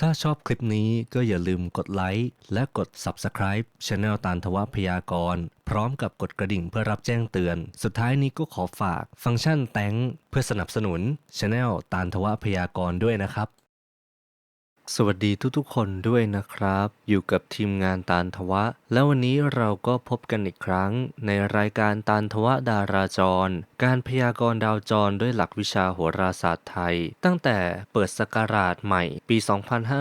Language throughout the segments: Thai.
ถ้าชอบคลิปนี้ก็อย่าลืมกดไลค์และกด Subscribe Channel ตานทวพยากร พร้อมกับกดกระดิ่งเพื่อรับแจ้งเตือน สุดท้ายนี้ก็ขอฝากฟังก์ชันแตงเพื่อสนับสนุน Channel ตานทวพยากรด้วยนะครับ สวัสดีทุกๆ คนด้วยนะครับ อยู่กับทีมงานตาลทวะ แล้ววันนี้เราก็พบกันอีกครั้ง ในรายการตาลทวะดาราจร การพยากรณ์ดาวจรด้วยหลักวิชาโหราศาสตร์ไทย ตั้งแต่เปิดสกราชใหม่ ปี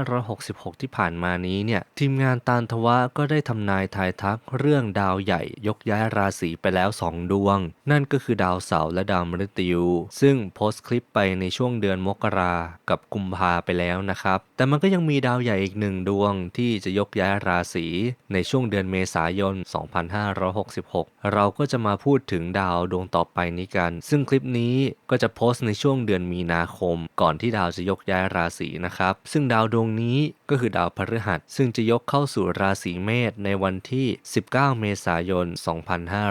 2566 ที่ผ่านมานี้เนี่ย ทีมงานตาลทวะก็ได้ทำนายทายทักเรื่องดาวใหญ่ยกย้ายราศีไปแล้ว 2 ดวง นั่นก็คือดาวเสาร์และดาวมฤตยูซึ่งโพสต์คลิปไปในช่วงเดือนมกรากับกุมภาไปแล้วนะครับแต่มันก็ยังมีดาวใหญ่อีกหนึ่งดวงที่จะยกย้ายราศีในช่วงเดือนเมษายน 2566 เราก็จะมาพูดถึงดาวดวงต่อไปนี้กัน ซึ่งคลิปนี้ก็จะโพสต์ในช่วงเดือนมีนาคม ก่อนที่ดาวจะยกย้ายราศีนะครับ ซึ่งดาวดวงนี้ก็คือดาวพฤหัส ซึ่งจะยกเข้าสู่ราศีเมษในวันที่ 19 เมษายน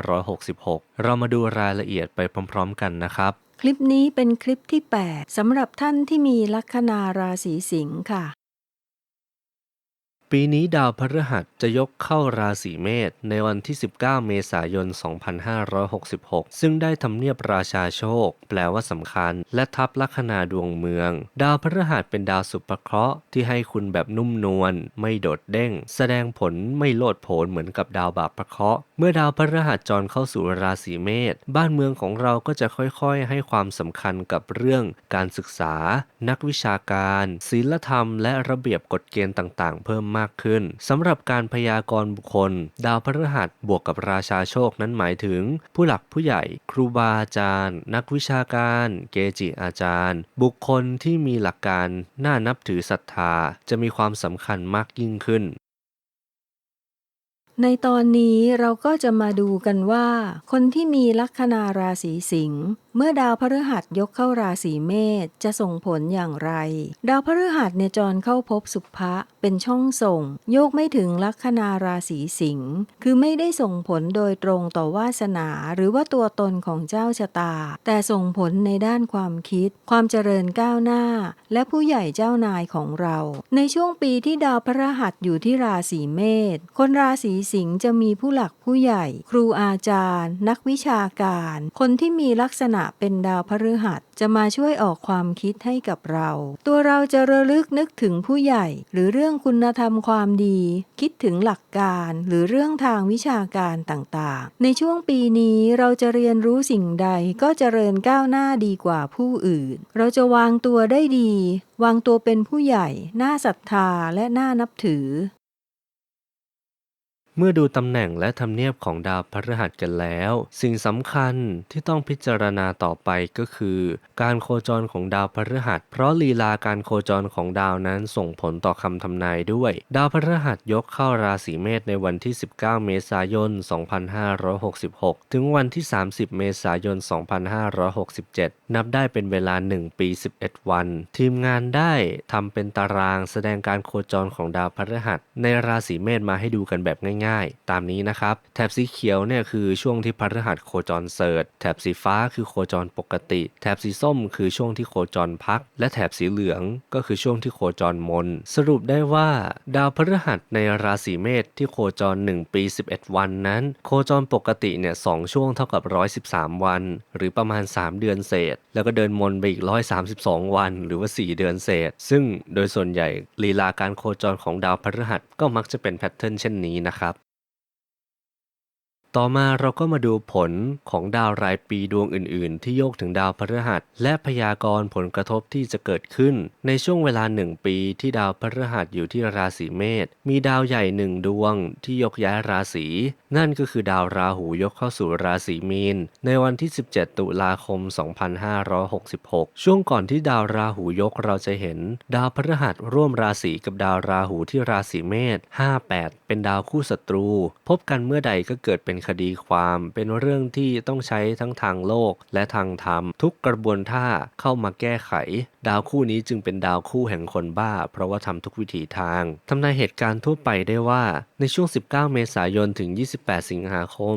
2566 เรามาดูรายละเอียดไปพร้อม ๆ กันนะครับ ลิปนี้เป็นคลิปที่ 8สำหรับท่านที่มีลัคนาราศีสิงค์ค่ะ ปีนี้ดาวพฤหัสจะยกเข้าราศีเมษในวันที่ 19 เมษายน 2566 ซึ่งได้ทำเนียบราชาโชค แปลว่าสำคัญ และทับลัคนาดวงเมือง ดาวพฤหัสเป็นดาวสุภเคราะห์ที่ให้คุณแบบนุ่มนวลไม่โดดเด้ง แสดงผลไม่โลดโผนเหมือนกับดาวบาประเคราะห์เมื่อดาวพฤหัสจรเข้าสู่ราศีเมษบ้านเมืองของเราก็จะค่อยๆ ให้ความสำคัญกับเรื่อง การศึกษา นักวิชาการศีลธรรม และระเบียบกฎเกณฑ์ต่าง ๆ เพิ่มมากขึ้นสำหรับการพยากรณ์บุคคล ดาวพฤหัสบวกกับราชาโชคนั้นหมายถึง ผู้หลักผู้ใหญ่ ครูบาอาจารย์ นักวิชาการ เกจิอาจารย์ บุคคลที่มีหลักการน่านับถือศรัทธา จะมีความสำคัญมากยิ่งขึ้นในตอนนี้เราก็จะมาดูกันว่า คนที่มีลัคนาราศีสิงห์เมื่อดาวพฤหัสยกเข้าราศีเมษจะส่งผลอย่างไร ดาวพฤหัสในจรเข้าพบสุภะเป็นช่องส่ง โยกไม่ถึงลัคนาราศีสิงห์คือไม่ได้ส่งผลโดยตรงต่อวาสนาหรือว่าตัวตนของเจ้าชะตา แต่ส่งผลในด้านความคิด ความเจริญก้าวหน้า และผู้ใหญ่เจ้านายของเรา ในช่วงปีที่ดาวพฤหัสอยู่ที่ราศีเมษคนราศีสิงห์จะมีผู้หลักผู้ใหญ่ ครูอาจารย์ นักวิชาการ คนที่มีลักษณะเป็นดาวพฤหัสจะมาช่วยออกความคิดให้กับเรา ตัวเราจะระลึกนึกถึงผู้ใหญ่ หรือเรื่องคุณธรรมความดี คิดถึงหลักการหรือเรื่องทางวิชาการต่างๆ ในช่วงปีนี้เราจะเรียนรู้สิ่งใดก็เจริญก้าวหน้าดีกว่าผู้อื่น เราจะวางตัวได้ดี วางตัวเป็นผู้ใหญ่ น่าศรัทธาและน่านับถือ เมื่อดูตำแหน่งและทำเนียบของดาวพฤหัสกันแล้ว สิ่งสำคัญที่ต้องพิจารณาต่อไปก็คือ การโคจรของดาวพฤหัส เพราะลีลาการโคจรของดาวนั้นส่งผลต่อคำทำนายด้วย ดาวพฤหัสยกเข้าราศีเมษในวันที่ 19 เมษายน 2566 ถึงวันที่ 30 เมษายน 2567 นับได้เป็นเวลา 1 ปี 11 วัน ทีมงานได้ทำเป็นตารางแสดงการโคจรของดาวพฤหัส ในราศีเมษมาให้ดูกันแบบง่ายๆ ตามนี้นะครับ แถบสีเขียวเนี่ยคือช่วงที่พฤหัสโคจรเสริฐแถบสีฟ้าคือโคจรปกติ แถบสีส้มคือช่วงที่โคจรพัก และแถบสีเหลืองก็คือช่วงที่โคจรมน สรุปได้ว่า ดาวพฤหัสในราศีเมษที่โคจร 1 ปี 11 วันนั้น โคจรปกติเนี่ยสช่วงเท่ากับ 113 วัน หรือประมาณ 3 เดือนเศษ แล้วก็เดินมนไปอีก 132 วัน หรือว่า 4 เดือนเศษ ซึ่งโดยส่วนใหญ่ลีลาการโคจรของดาวพฤหัสก็มักจะเป็นแพทเทิร์นเช่นนี้นะครับ ต่อมาเราก็มาดูผลของดาวรายปีดวงอื่น ๆ ที่โยกถึงดาวพฤหัส และพยากรณ์ผลกระทบที่จะเกิดขึ้น ในช่วงเวลาหนึ่งปีที่ดาวพฤหัสอยู่ที่ราศีเมษมีดาวใหญ่หนึ่งดวงที่ยกย้ายราศีนั่นก็คือดาวราหูยกเข้าสู่ราศีมีน ในวันที่ 17 ตุลาคม 2566 ช่วงก่อนที่ดาวราหูยกเราจะเห็น ดาวพฤหัสร่วมราศีกับดาวราหูที่ราศีเมษ58 เป็นดาวคู่ศัตรู พบกันเมื่อใดก็เกิดเป็นคดีความเป็นเรื่องที่ต้องใช้ทั้งทางโลกและทางธรรม ทุกกระบวนท่าเข้ามาแก้ไข ดาวคู่นี้จึงเป็นดาวคู่แห่งคนบ้า เพราะว่าทำทุกวิถีทางทำนายเหตุการณ์ทั่วไปได้ว่าในช่วง 19 เมษายนถึง 28 สิงหาคม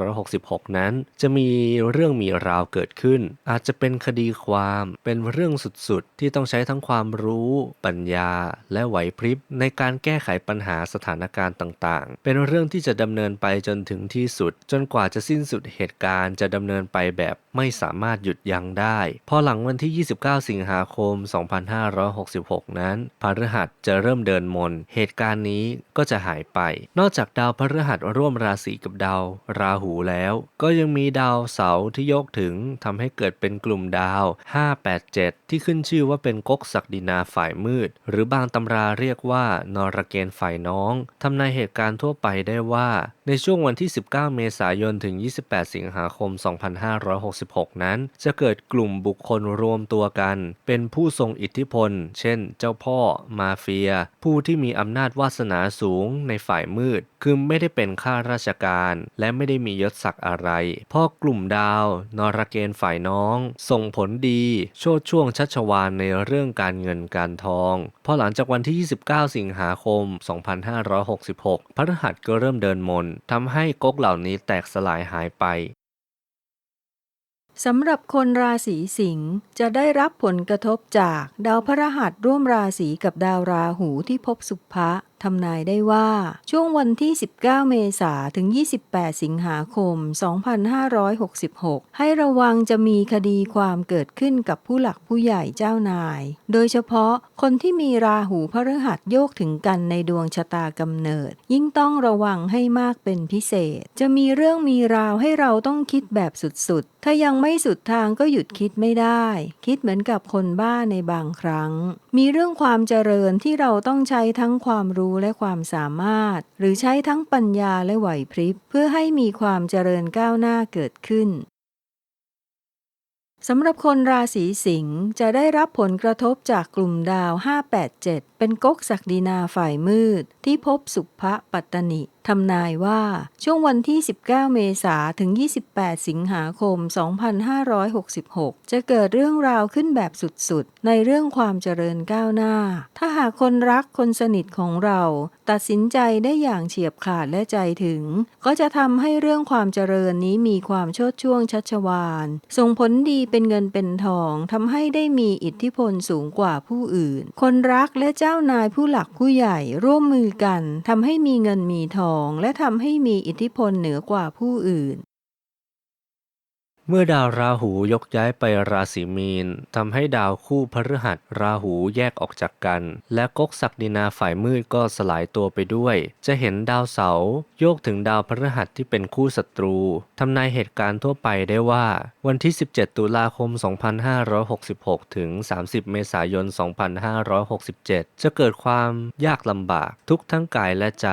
2566 นั้น จะมีเรื่องมีราวเกิดขึ้น อาจจะเป็นคดีความเป็นเรื่องสุดๆ ที่ต้องใช้ทั้งความรู้ ปัญญา และไหวพริบในการแก้ไขปัญหาสถานการณ์ต่างๆ เป็นเรื่องที่จะดำเนินไปจนถึงงที่สุด จนกว่าจะสิ้นสุดเหตุการณ์จะดำเนินไปแบบไม่สามารถหยุดยั้งได้ พอหลังวันที่ 29 สิงหาคม 2566 นั้นพฤหัสจะเริ่มเดินมน เหตุการณ์นี้ก็จะหายไป นอกจากดาวพฤหัสร่วมราศีกับดาวราหูแล้ว ก็ยังมีดาวเสาร์ที่ยกถึงทำให้เกิดเป็นกลุ่มดาว 587 ที่ขึ้นชื่อว่าเป็นก๊กศักดินาฝ่ายมืด หรือบางตำราเรียกว่านรเกณฝ่ายน้องทำนายเหตุการณ์ทั่วไปได้ว่า ในช่วงวันที่19 เมษายน ถึง 28 สิงหาคม 2566 นั้น จะเกิดกลุ่มบุคคลรวมตัวกัน เป็นผู้ทรงอิทธิพล เช่น เจ้าพ่อ มาเฟีย ผู้ที่มีอำนาจวาสนาสูงในฝ่ายมืด คือไม่ได้เป็นข้าราชการ และไม่ได้มียศศักดิ์อะไรพราะกลุ่มดาว นรเกณฑ์ฝ่ายน้อง ส่งผลดี โชดช่วงชัชวานในเรื่องการเงินการทอง พอหลังจากวันที่ 29 สิงหาคม 2566พฤหัสก็เริ่มเดินมนทำให้ก๊กเหล่านี้แตกสลายหายไปสำหรับคนราศีสิงห์จะได้รับผลกระทบจากดาวพระหัสร่วมราศีกับดาวราหูที่พบสุภะทำนายได้ว่าช่วงวันที่ 19 เมษาถึง 28 สิงหาคม 2566 ให้ระวังจะมีคดีความเกิดขึ้นกับผู้หลักผู้ใหญ่เจ้านาย โดยเฉพาะคนที่มีราหูพฤหัสโยกถึงกันในดวงชะตากำเนิด ยิ่งต้องระวังให้มากเป็นพิเศษ จะมีเรื่องมีราวให้เราต้องคิดแบบสุดๆ ถ้ายังไม่สุดทางก็หยุดคิดไม่ได้ คิดเหมือนกับคนบ้าในบางครั้ง มีเรื่องความเจริญที่เราต้องใช้ทั้งความรู้และความสามารถ หรือใช้ทั้งปัญญาและไหวพริบ เพื่อให้มีความเจริญก้าวหน้าเกิดขึ้นสำหรับคนราศีสิงห์จะได้รับผลกระทบจากกลุ่มดาว 587เป็นก๊กศักดินาฝ่ายมืดที่พบสุภะปัตตนิทำนายว่าช่วงวันที่ 19 เมษาถึง 28 สิงหาคม 2566 จะเกิดเรื่องราวขึ้นแบบสุดๆ ในเรื่องความเจริญก้าวหน้า ถ้าหากคนรักคนสนิทของเรา ตัดสินใจได้อย่างเฉียบขาดและใจถึง ก็จะทำให้เรื่องความเจริญนี้มีความโชดช่วงชัชวานส่งผลดีเป็นเงินเป็นทองทำให้ได้มีอิทธิพลสูงกว่าผู้อื่น คนรักและเจ้าจ้านายผู้หลักผู้ใหญ่ร่วมมือกันทำให้มีเงินมีทอง และทำให้มีอิทธิพลเหนือกว่าผู้อื่น เมื่อดาวราหูยกย้ายไปราศีมีนทำให้ดาวคู่พฤหัสราหูแยกออกจากกัน และก๊กศักดินาฝ่ายมืดก็สลายตัวไปด้วย จะเห็นดาวเสาโยกถึงดาวพฤหัสที่เป็นคู่ศัตรูทำนายเหตุการณ์ทั่วไปได้ว่า วันที่ 17 ตุลาคม 2566 ถึง 30 เมษายน 2567 จะเกิดความยากลำบากทุกทั้งกายและใจ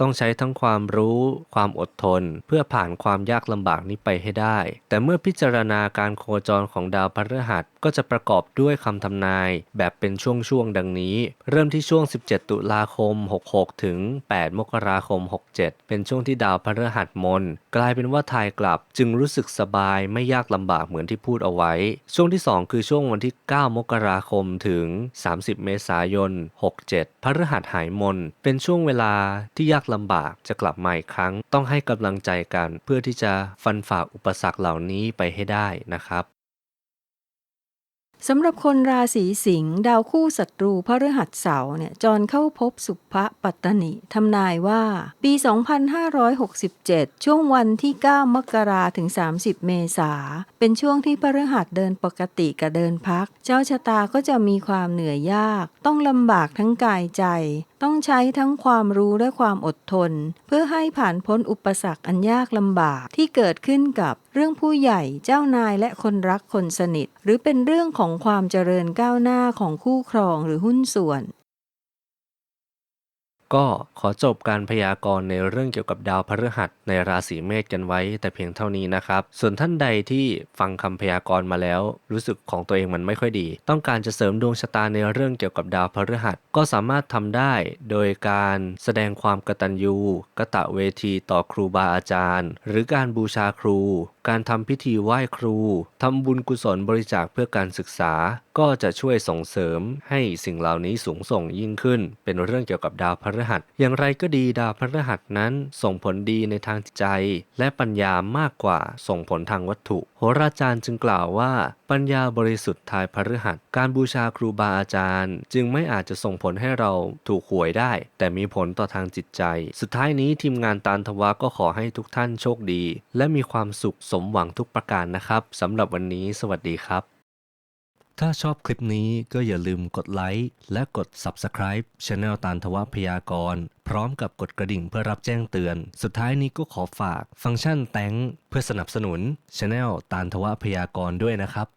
ต้องใช้ทั้งความรู้ ความอดทน เพื่อผ่านความยากลำบากนี้ไปให้ได้ แต่เมื่อพิจารณาการโคจรของดาวพฤหัสก็จะประกอบด้วยคำทำนาย แบบเป็นช่วงๆดังนี้ เริ่มที่ช่วง 17 ตุลาคม 66 ถึง 8 มกราคม 67 เป็นช่วงที่ดาวพฤหัสมน กลายเป็นว่าทายกลับจึงรู้สึกสบายไม่ยากลำบากเหมือนที่พูดเอาไว้ ช่วงที่ 2 คือช่วงวันที่ 9 มกราคมถึง 30 เมษายน 67 พฤหัสหายมน เป็นช่วงเวลาที่ยากลำบากจะกลับมาอีกครั้ง ต้องให้กำลังใจกันเพื่อที่จะฟันฝ่าอุปสรรคเหล่านี้ไปให้ได้นะครับสำหรับคนราศีสิงห์ดาวคู่ศัตรูพฤหัสเสาร์เนี่ยจรเข้าพบสุภะปัตตนิทำนายว่า ปี 2567 ช่วงวันที่ 9 มกราถึง 30 เมษาเป็นช่วงที่พฤหัสเดินปกติกับเดินพัก เจ้าชะตาก็จะมีความเหนื่อยยาก ต้องลำบากทั้งกายใจ ต้องใช้ทั้งความรู้และความอดทน เพื่อให้ผ่านพ้นอุปสรรคอันยากลำบากที่เกิดขึ้นกับเรื่องผู้ใหญ่เจ้านายและคนรักคนสนิท หรือเป็นเรื่องของความเจริญก้าวหน้าของคู่ครองหรือหุ้นส่วน ก็ขอจบการพยากรณ์ในเรื่องเกี่ยวกับดาวพฤหัสในราศีเมษกันไว้แต่เพียงเท่านี้นะครับ ส่วนท่านใดที่ฟังคำพยากรณ์มาแล้ว รู้สึกของตัวเองมันไม่ค่อยดี ต้องการจะเสริมดวงชะตาในเรื่องเกี่ยวกับดาวพฤหัสก็สามารถทำได้โดยการแสดงความกตัญญูกะตะเวทีต่อครูบาอาจารย์ หรือการบูชาครู การทำพิธีไหว้ครูทำบุญกุศลบริจาคเพื่อการศึกษาก็จะช่วยส่งเสริมให้สิ่งเหล่านี้สูงส่งยิ่งขึ้น เป็นเรื่องเกี่ยวกับดาวพฤหัส อย่างไรก็ดีดาวพฤหัสนั้นส่งผลดีในทางจิตใจ และปัญญามากกว่าส่งผลทางวัตถุ โหราจารย์จึงกล่าวว่า ปัญญาบริสุทธิ์ทายพฤหัส การบูชาครูบาอาจารย์ จึงไม่อาจจะส่งผลให้เราถูกหวยได้ แต่มีผลต่อทางจิตใจ สุดท้ายนี้ทีมงานตานทวะก็ขอให้ทุกท่านโชคดี และมีความสุขสมหวังทุกประการนะครับสำหรับวันนี้ สวัสดีครับ ถ้าชอบคลิปนี้ก็อย่าลืมกดไลค์และกด Subscribe Channel ตานทวะพยากรณ์พร้อมกับกดกระดิ่งเพื่อรับแจ้งเตือน สุดท้ายนี้ก็ขอฝากฟังก์ชันแตงเพื่อสนับสนุน Channel ตานทวะพยากรณ์ด้วยนะครับ